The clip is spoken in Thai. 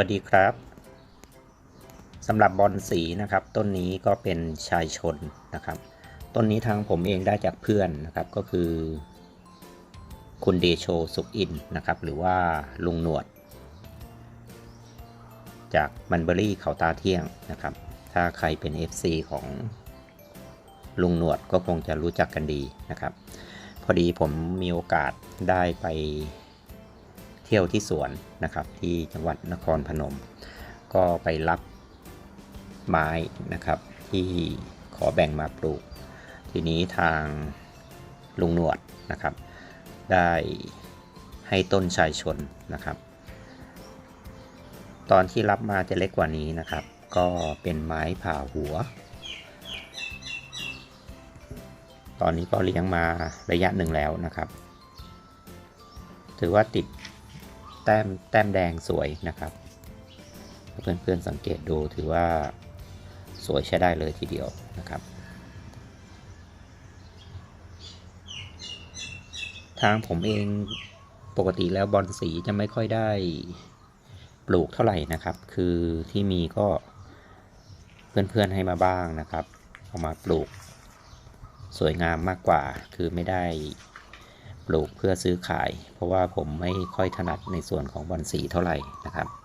วัสดีครับสำหรับบอลสีนะครับ ต้นนี้ก็เป็นชายชนนะครับ ต้นนี้ทางผมเองได้จากเพื่อนนะครับก็คือ คุณเดโชสุขอินนะครับ หรือว่าลุงหนวด จากมันเบอรี่เขาตาเที่ยงนะครับ ถ้าใครเป็น FC ของลุงหนวดก็คงจะรู้จักกันดีนะครับ พอดีผมมีโอกาสได้ไป เที่ยวที่สวนนะครับที่จังหวัดนครพนม ก็ไปรับไม้นะครับที่ขอแบ่งมาปลูก ทีนี้ทางลุงหนวดนะครับ ได้ให้ต้นชายชนนะครับ ตอนที่รับมาจะเล็กกว่านี้นะครับ ก็เป็นไม้ผ่าหัว ตอนนี้ก็เลี้ยงมาระยะหนึ่งแล้วนะครับ ถือว่าติด แต้มแต้มแดงสวยนะครับ เพื่อนๆสังเกตดูถือว่าสวยใช้ได้เลยทีเดียวนะครับ ทางผมเองปกติแล้วบอลสีจะไม่ค่อยได้ปลูกเท่าไหร่นะครับ คือที่มีก็เพื่อนๆให้มาบ้างนะครับ เอามาปลูกสวยงามมากกว่า คือไม่ได้ ปลูกเพื่อซื้อขาย เพราะว่าผมไม่ค่อยถนัดในส่วนของบอลสีเท่าไหร่นะครับ